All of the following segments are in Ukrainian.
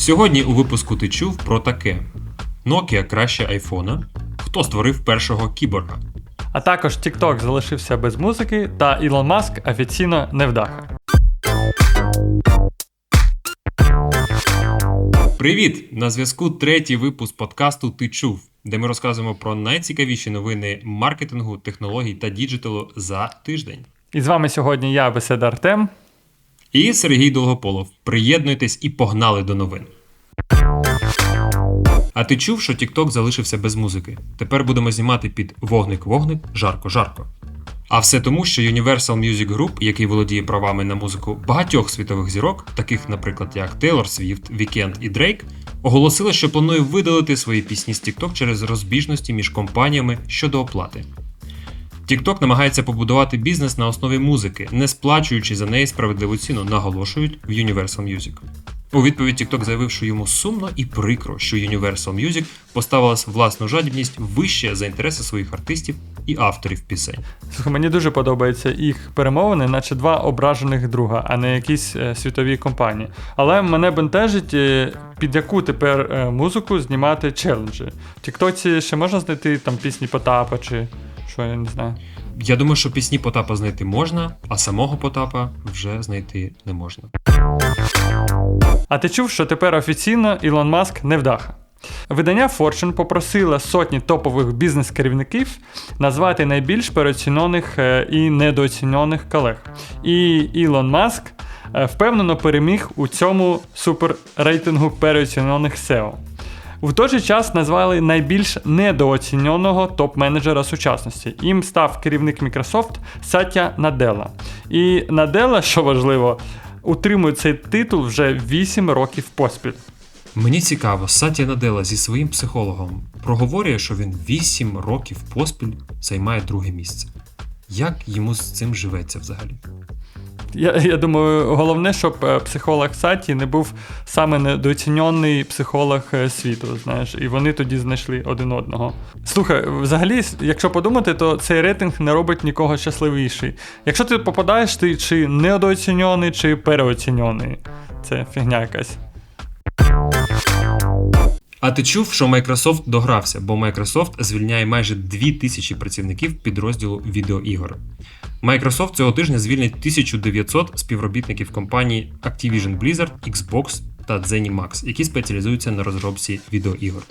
Сьогодні у випуску ти чув про таке: Nokia краще айфона. Хто створив першого кіборга? А також TikTok залишився без музики, та Ілон Маск офіційно невдаха. Привіт! На зв'язку третій випуск подкасту Ти чув, де ми розказуємо про найцікавіші новини маркетингу, технологій та діджиталу за тиждень. І з вами сьогодні я, Беседа Артем. І Сергій Долгополов. Приєднуйтесь і погнали до новин. А ти чув, що TikTok залишився без музики? Тепер будемо знімати під вогник-вогник, жарко-жарко. А все тому, що Universal Music Group, який володіє правами на музику багатьох світових зірок, таких, наприклад, як Тейлор Свіфт, Вікенд і Дрейк, оголосили, що планує видалити свої пісні з TikTok через розбіжності між компаніями щодо оплати. TikTok намагається побудувати бізнес на основі музики, не сплачуючи за неї справедливу ціну, наголошують в Universal Music. У відповідь TikTok заявив, що йому сумно і прикро, що Universal Music поставила власну жадібність вище за інтереси своїх артистів і авторів пісень. Слухай, мені дуже подобаються їх перемовини, наче два ображених друга, а не якісь е, світові компанії. Але мене бентежить, е, під яку тепер е, музику знімати челенджі. В Тіктоці ще можна знайти там пісні Потапа чи що, я не знаю. Я думаю, що пісні Потапа знайти можна, а самого Потапа вже знайти не можна. А ти чув, що тепер офіційно Ілон Маск невдаха? Видання Fortune попросило сотні топових бізнес-керівників назвати найбільш переоцінених е, і недооцінених колег. І Ілон Маск е, впевнено переміг у цьому суперрейтингу переоцінених SEO. В той же час назвали найбільш недооціненого топ-менеджера сучасності. Їм став керівник Microsoft Сатя Наделла. І Наделла, що важливо, утримує цей титул вже 8 років поспіль. Мені цікаво, Сатя Наделла зі своїм психологом проговорює, що він 8 років поспіль займає друге місце. Як йому з цим живеться взагалі? Я, я думаю, головне, щоб е, психолог Саті не був саме недооцінений психолог е, світу, знаєш, і вони тоді знайшли один одного. Слухай, взагалі, якщо подумати, то цей рейтинг не робить нікого щасливіший. Якщо ти попадаєш, ти чи недооцінений, чи переоцінений. Це фігня якась. А ти чув, що Microsoft догрався, бо Microsoft звільняє майже 2000 працівників підрозділу відеоігор. Microsoft цього тижня звільнить 1900 співробітників компаній Activision Blizzard, Xbox та ZeniMax, які спеціалізуються на розробці відеоігор.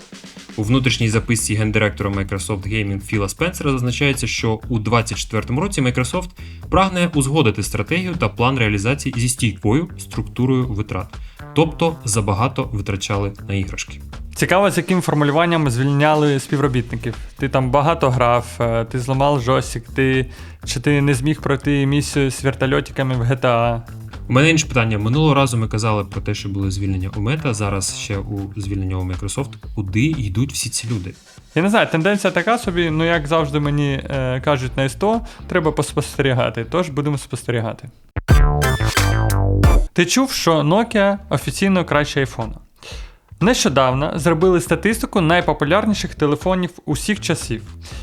У внутрішній записці гендиректора Microsoft Gaming Філа Спенсера зазначається, що у 2024 році Microsoft прагне узгодити стратегію та план реалізації зі стійкою структурою витрат, тобто забагато витрачали на іграшки. Цікаво, з яким формулюванням звільняли співробітників. Ти там багато грав, е, ти зламав жостик, ти чи ти не зміг пройти місію з вертольотиками в GTA. У мене інше питання. Минулого разу ми казали про те, що були звільнення у Мета, зараз ще у звільнення у Microsoft. Куди йдуть всі ці люди? Я не знаю, тенденція така собі, ну як завжди мені е, кажуть на СТО, треба поспостерігати, тож будемо спостерігати. Ти чув, що Nokia офіційно краще айфона. Нещодавно зробили статистику найпопулярніших телефонів усіх часів.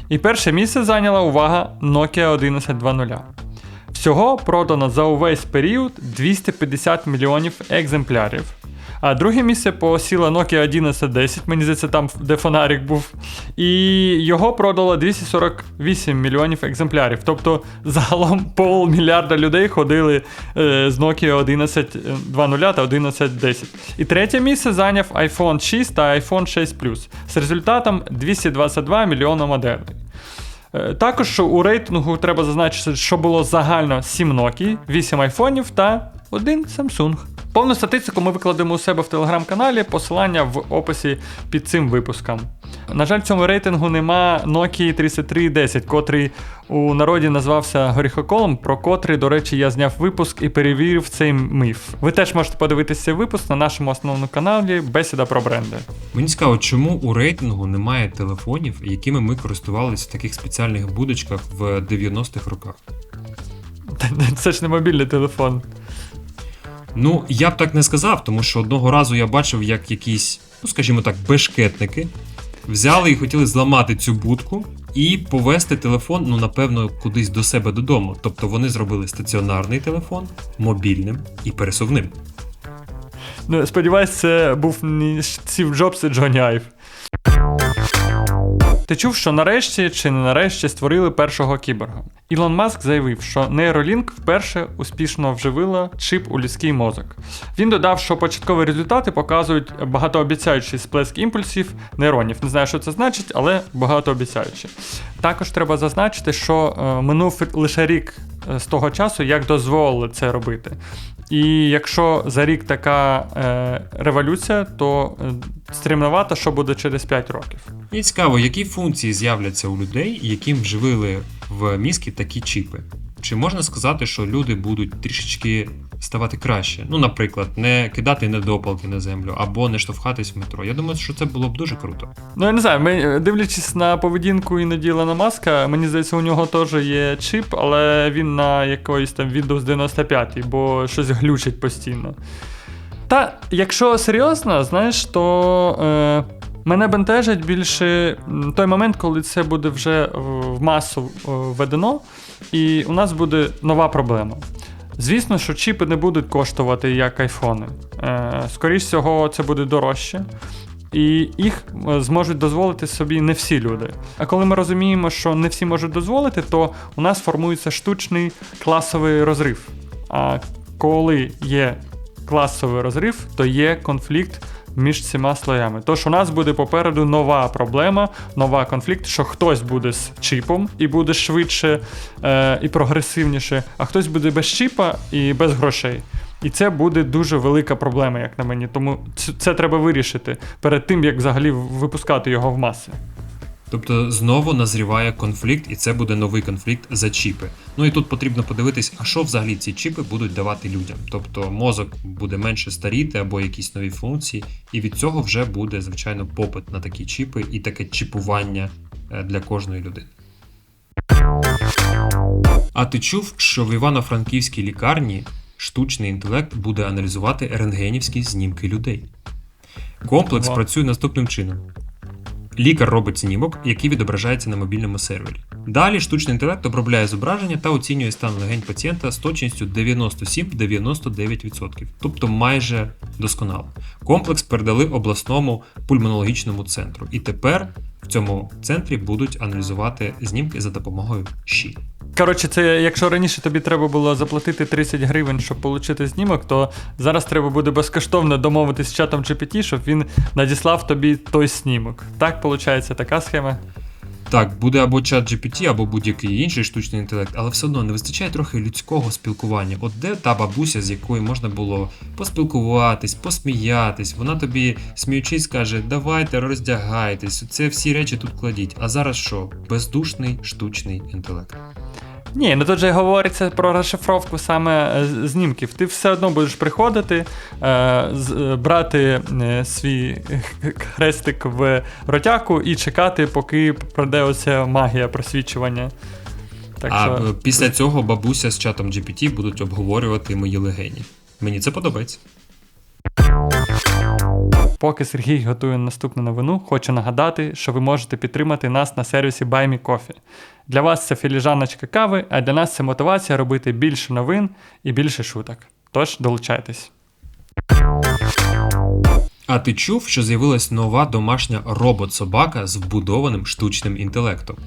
І перше місце зайняла увага Nokia 1120. Всього продано за увесь період 250 мільйонів екземплярів. А друге місце посіла Nokia 1110, мені здається, там, де фонарик був. І його продало 248 мільйонів екземплярів. Тобто загалом полмільярда людей ходили е, з Nokia 1120 та 1110. І третє місце зайняв iPhone 6 та iPhone 6 Plus з результатом 222 мільйона моделей. Також у рейтингу треба зазначити, що було загально 7 Nokia, 8 айфонів та 1 Samsung. Повну статистику ми викладемо у себе в телеграм-каналі, посилання в описі під цим випуском. На жаль, в цьому рейтингу нема Nokia 3310, котрий у народі назвався горіхоколом, про котрий, до речі, я зняв випуск і перевірив цей міф. Ви теж можете подивитися цей випуск на нашому основному каналі Бесіда про бренди. Мені цікаво, чому у рейтингу немає телефонів, якими ми користувалися в таких спеціальних будочках в 90-х роках. Це ж не мобільний телефон. Ну, я б так не сказав, тому що одного разу я бачив, як якісь, ну скажімо так, бешкетники взяли і хотіли зламати цю будку і повести телефон, ну напевно, кудись до себе додому. Тобто вони зробили стаціонарний телефон мобільним і пересувним. Ну, сподіваюсь, це був не Стів Джобс і Джонні Айв. Ти чув, що нарешті чи не нарешті створили першого кіборга? Ілон Маск заявив, що Neuralink вперше успішно вживила чип у людський мозок. Він додав, що початкові результати показують багатообіцяючий сплеск імпульсів нейронів. Не знаю, що це значить, але багатообіцяючий. Також треба зазначити, що е, минув лише рік е, з того часу, як дозволили це робити. І якщо за рік така е, революція, то е, стримновато, що буде через 5 років. І цікаво, які функції з'являться у людей, яким вживили в мізки такі чіпи. Чи можна сказати, що люди будуть трішечки ставати краще? Ну, наприклад, не кидати недопалки на землю або не штовхатись в метро. Я думаю, що це було б дуже круто. Ну, я не знаю, ми, е, дивлячись на поведінку іноді Ілона Маска, мені здається, у нього теж є чип, але він на якоїсь там Windows 95, бо щось глючить постійно. Та, якщо серйозно, знаєш, то е, мене бентежить більше той момент, коли це буде вже в в масу е, введено, і у нас буде нова проблема. Звісно, що чіпи не будуть коштувати як айфони. Е, скоріш всього, це буде дорожче. І їх е, зможуть дозволити собі не всі люди. А коли ми розуміємо, що не всі можуть дозволити, то у нас формується штучний класовий розрив. А коли є класовий розрив, то є конфлікт між цими слоями. Тож у нас буде попереду нова проблема, нова конфлікт, що хтось буде з чіпом і буде швидше е, і прогресивніше, а хтось буде без чіпа і без грошей. І це буде дуже велика проблема, як на мені. Тому це треба вирішити перед тим, як взагалі випускати його в маси. Тобто знову назріває конфлікт, і це буде новий конфлікт за чіпи. Ну і тут потрібно подивитись, а що взагалі ці чіпи будуть давати людям. Тобто мозок буде менше старіти або якісь нові функції, і від цього вже буде звичайно попит на такі чіпи і таке чіпування е, для кожної людини. А ти чув, що в Івано-Франківській лікарні штучний інтелект буде аналізувати рентгенівські знімки людей? Комплекс працює наступним чином. Лікар робить знімок, який відображається на мобільному сервері. Далі штучний інтелект обробляє зображення та оцінює стан легень пацієнта з точністю 97-99%, тобто майже досконало. Комплекс передали обласному пульмонологічному центру, і тепер в цьому центрі будуть аналізувати знімки за допомогою ЩІ. Коротше, це якщо раніше тобі треба було заплатити 30 гривень, щоб отримати знімок, то зараз треба буде безкоштовно домовитись з чатом GPT, щоб він надіслав тобі той снімок. Так, виходить, така схема. Так, буде або чат GPT, або будь-який інший штучний інтелект, але все одно не вистачає трохи людського спілкування. От де та бабуся, з якою можна було поспілкуватись, посміятись, вона тобі сміючись каже, давайте роздягайтесь, це всі речі тут кладіть. А зараз що? Бездушний штучний інтелект. Ні, ну тут же говориться про розшифровку саме е, знімків. Ти все одно будеш приходити, е, е, брати свій хрестик в ротяку і чекати, поки пройде оця магія просвічування. Так а що... після цього бабуся з чатом GPT будуть обговорювати мої легені. Мені це подобається. Поки Сергій готує наступну новину, хочу нагадати, що ви можете підтримати нас на сервісі BuyMeCoffee. Для вас це філіжаночка кави, а для нас це мотивація робити більше новин і більше шуток. Тож долучайтесь. А ти чув, що з'явилась нова домашня робот-собака з вбудованим штучним інтелектом?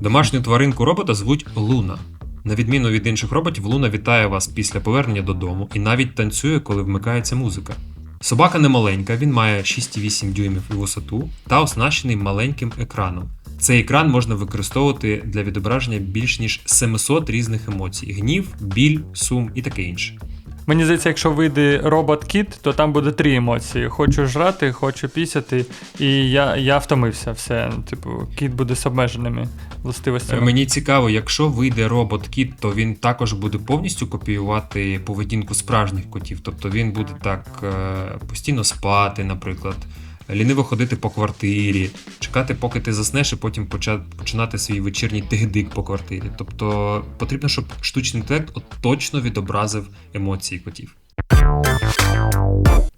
Домашню тваринку робота звуть Луна. На відміну від інших роботів, Луна вітає вас після повернення додому і навіть танцює, коли вмикається музика. Собака не маленька, він має 6,8 дюймів у висоту та оснащений маленьким екраном. Цей екран можна використовувати для відображення більш ніж 700 різних емоцій: гнів, біль, сум і таке інше. Мені здається, якщо вийде робот-кіт, то там буде три емоції: хочу жрати, хочу пісяти, і я, я втомився. Все. Типу, кіт буде з обмеженими властивостями. Мені цікаво, якщо вийде робот-кіт, то він також буде повністю копіювати поведінку справжніх котів. Тобто він буде так е, постійно спати, наприклад, ліниво ходити по квартирі, чекати, поки ти заснеш, і потім починати свій вечірній тигдик по квартирі. Тобто потрібно, щоб штучний інтелект от точно відобразив емоції котів.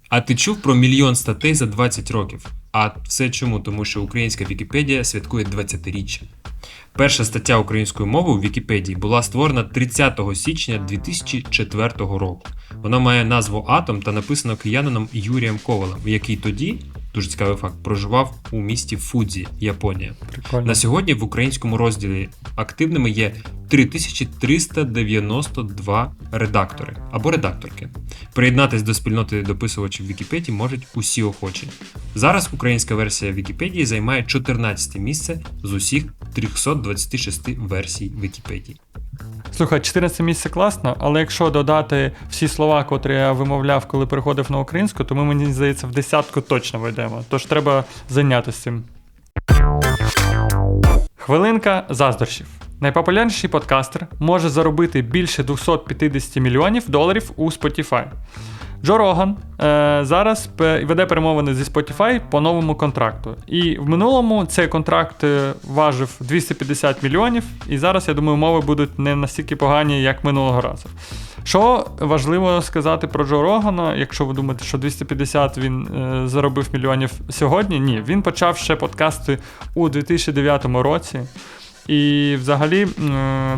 А ти чув про мільйон статей за 20 років? А все чому? Тому що українська Вікіпедія святкує 20-річчя. Перша стаття українською мовою в Вікіпедії була створена 30 січня 2004 року. Вона має назву Атом та написано киянином Юрієм Ковалем, який тоді, дуже цікавий факт, проживав у місті Фудзі, Японія. Прикольно. На сьогодні в українському розділі активними є 3392 редактори або редакторки. Приєднатись до спільноти дописувачів Вікіпедії можуть усі охочі. Зараз українська версія Вікіпедії займає 14 місце з усіх 326 версій Вікіпедії. Слухай, 14 місце класно, але якщо додати всі слова, котрі я вимовляв, коли переходив на українську, то ми, мені здається, в десятку точно вийдемо. Тож треба зайнятися цим. Хвилинка заздрощів. Найпопулярніший подкастер може заробити більше 250 мільйонів доларів у Spotify. Джо Роган е, зараз веде перемовини зі Spotify по новому контракту. І в минулому цей контракт е, важив 250 мільйонів, і зараз, я думаю, умови будуть не настільки погані, як минулого разу. Що важливо сказати про Джо Рогана, якщо ви думаєте, що 250 він е, заробив мільйонів сьогодні? Ні, він почав ще подкасти у 2009 році. І взагалі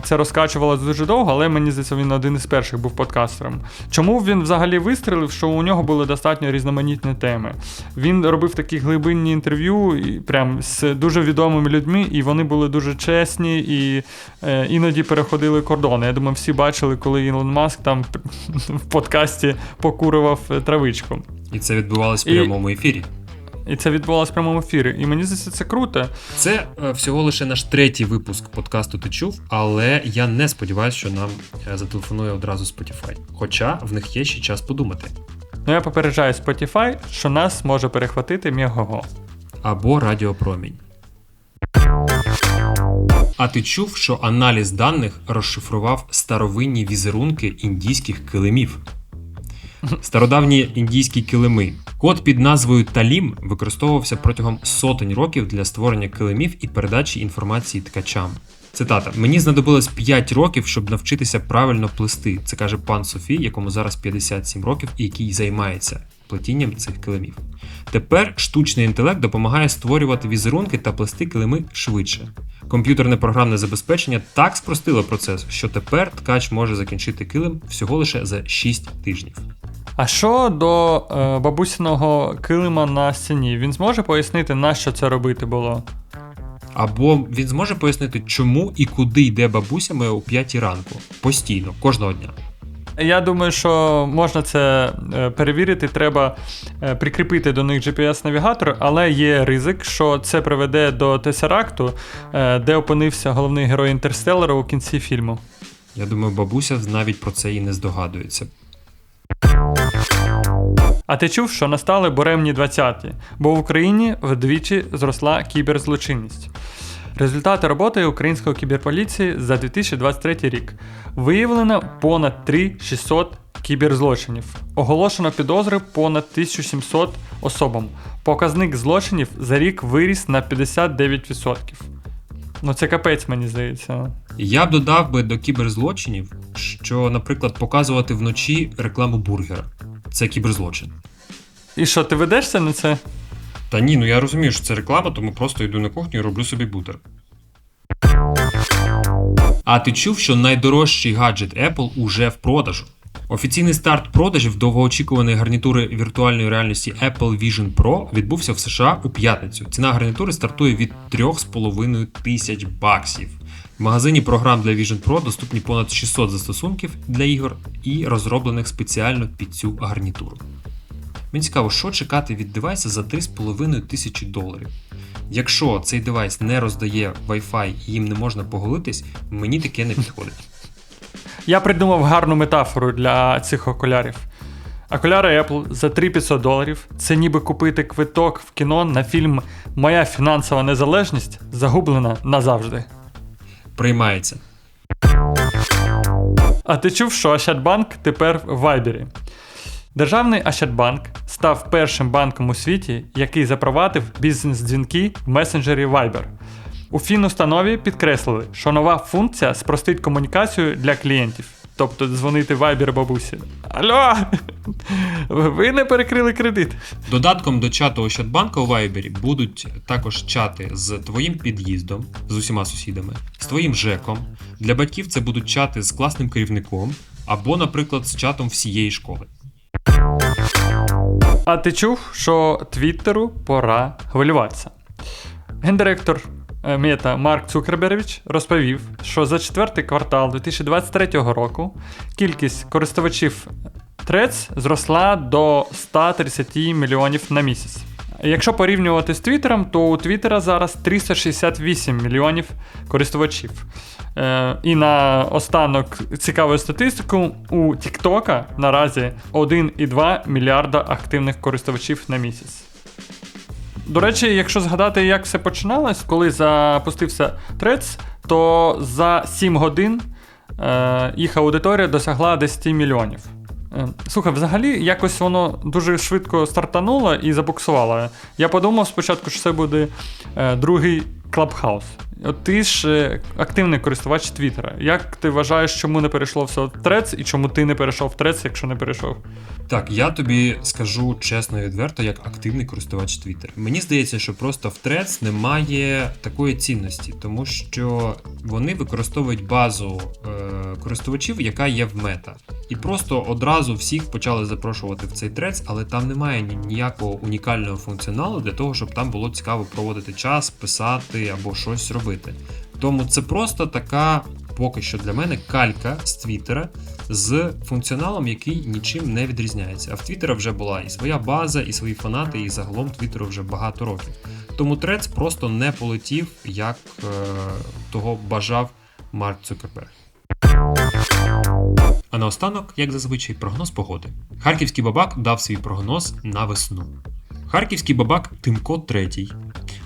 це розкачувалося дуже довго, але мені здається, він один із перших був подкастером. Чому він взагалі вистрілив? Що у нього були достатньо різноманітні теми. Він робив такі глибинні інтерв'ю прям з дуже відомими людьми, і вони були дуже чесні і е, іноді переходили кордони. Я думаю, всі бачили, коли Ілон Маск там в подкасті покурював е, травичку. І це відбувалось в І- прямому ефірі. І це відбувалося в прямому ефірі. І мені здається, це круто. Це е, всього лише наш третій випуск подкасту Ти чув, але я не сподіваюся, що нам е, зателефонує одразу Spotify. Хоча в них є ще час подумати. Ну я попереджаю Spotify, що нас може перехватити Мегого. або радіопромінь. А ти чув, що аналіз даних розшифрував старовинні візерунки індійських килимів? Стародавні індійські килими. Код під назвою Талім використовувався протягом сотень років для створення килимів і передачі інформації ткачам. Цитата: Мені знадобилось 5 років, щоб навчитися правильно плести. Це каже пан Софій, якому зараз 57 років і який займається плетінням цих килимів. Тепер штучний інтелект допомагає створювати візерунки та плести килими швидше. Комп'ютерне програмне забезпечення так спростило процес, що тепер ткач може закінчити килим всього лише за 6 тижнів. А що до е, бабусиного килима на стіні? Він зможе пояснити, на що це робити було? Або він зможе пояснити, чому і куди йде бабуся моя о 5 ранку постійно, кожного дня. Я думаю, що можна це е, перевірити. Треба е, прикріпити до них GPS-навігатор, але є ризик, що це приведе до Тесеракту, де опинився головний герой Інтерстеллара у кінці фільму. Я думаю, бабуся навіть про це і не здогадується. А ти чув, що настали буремні 20-ті, бо в Україні вдвічі зросла кіберзлочинність. Результати роботи української кіберполіції за 2023 рік виявлено понад 3600 кіберзлочинів. Оголошено підозри понад 1700 особам. Показник злочинів за рік виріс на 59%. Ну це капець, мені здається. Я б додав би до кіберзлочинів, що, наприклад, показувати вночі рекламу бургера. Це кіберзлочин. І що, ти ведешся на це? Та ні, ну я розумію, що це реклама, тому просто йду на кухню і роблю собі бутер. А ти чув, що найдорожчий гаджет Apple уже в продажу? Офіційний старт продажів довгоочікуваної гарнітури віртуальної реальності Apple Vision Pro відбувся в США у п'ятницю. Ціна гарнітури стартує від 3,5 тисяч баксів. В магазині програм для Vision Pro доступні понад 600 застосунків для ігор і розроблених спеціально під цю гарнітуру. Мені цікаво, що чекати від девайса за 3,5 тисячі доларів. Якщо цей девайс не роздає Wi-Fi і їм не можна поголитись, мені таке не підходить. Я придумав гарну метафору для цих окулярів. Окуляри Apple за 3500 доларів. Це ніби купити квиток в кіно на фільм Моя фінансова незалежність загублена назавжди. Приймається. А ти чув, що Ощадбанк тепер в Вайбері? Державний Ощадбанк став першим банком у світі, який запровадив бізнес-дзвінки в месенджері Viber. У фінустанові підкреслили, що нова функція спростить комунікацію для клієнтів. Тобто дзвонити Viber бабусі. Алло! Ви не перекрили кредит. Додатком до чату Ощадбанка у Вайбері будуть також чати з твоїм під'їздом, з усіма сусідами, з твоїм ЖЕКом. Для батьків це будуть чати з класним керівником або, наприклад, з чатом всієї школи. А ти чув, що Твіттеру пора хвилюватися? Гендиректор Мета Марк Цукерберович розповів, що за четвертий квартал 2023 року кількість користувачів Threads зросла до 130 мільйонів на місяць. Якщо порівнювати з Твіттером, то у Твіттера зараз 368 мільйонів користувачів. Е, і на останок цікаву статистику, у TikTok наразі 1,2 мільярда активних користувачів на місяць. До речі, якщо згадати, як все починалось, коли запустився Трец, то за 7 годин е, їх аудиторія досягла 10 мільйонів. Е, Слухай, взагалі якось воно дуже швидко стартануло і забуксувало. Я подумав спочатку, що це буде е, другий Clubhouse. От ти ж е, активний користувач Твіттера. Як ти вважаєш, чому не перейшло все в Threads і чому ти не перейшов в Threads, якщо не перейшов? Так, я тобі скажу чесно і відверто, як активний користувач Twitter. Мені здається, що просто в Threads немає такої цінності, тому що вони використовують базу е, користувачів, яка є в мета. І просто одразу всіх почали запрошувати в цей Threads, але там немає ніякого унікального функціоналу для того, щоб там було цікаво проводити час, писати або щось робити. Тому це просто така, поки що для мене, калька з Твіттера з функціоналом, який нічим не відрізняється. А в Твіттера вже була і своя база, і свої фанати, і загалом Твіттеру вже багато років. Тому Threads просто не полетів, як е, того бажав Марк Цукерберг. А наостанок, як зазвичай, прогноз погоди. Харківський бабак дав свій прогноз на весну. Харківський бабак Тимко третій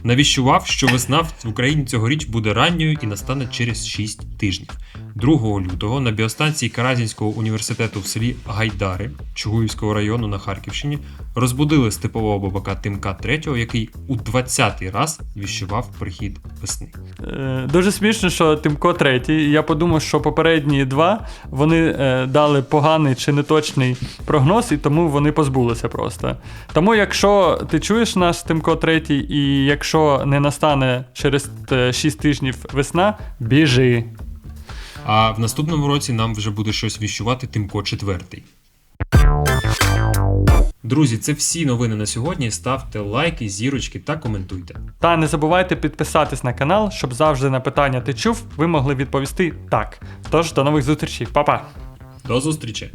навіщував, що весна в Україні цьогоріч буде ранньою і настане через 6 тижнів. 2 лютого на біостанції Каразінського університету в селі Гайдари Чугуївського району на Харківщині розбудили степового бабака Тимка третього, який у 20-й раз віщував прихід весни. Е, Дуже смішно, що Тимко третій. Я подумав, що попередні два вони е, дали поганий чи неточний прогноз, і тому вони позбулися просто. Тому, якщо ти чуєш наш Тимко третій, і якщо не настане через 6 тижнів весна, біжи. А в наступному році нам вже буде щось віщувати Тимко четвертий. Друзі, це всі новини на сьогодні. Ставте лайки, зірочки та коментуйте. Та не забувайте підписатись на канал, щоб завжди на питання ти чув, ви могли відповісти так. Тож до нових зустрічей, Па-па! До зустрічі!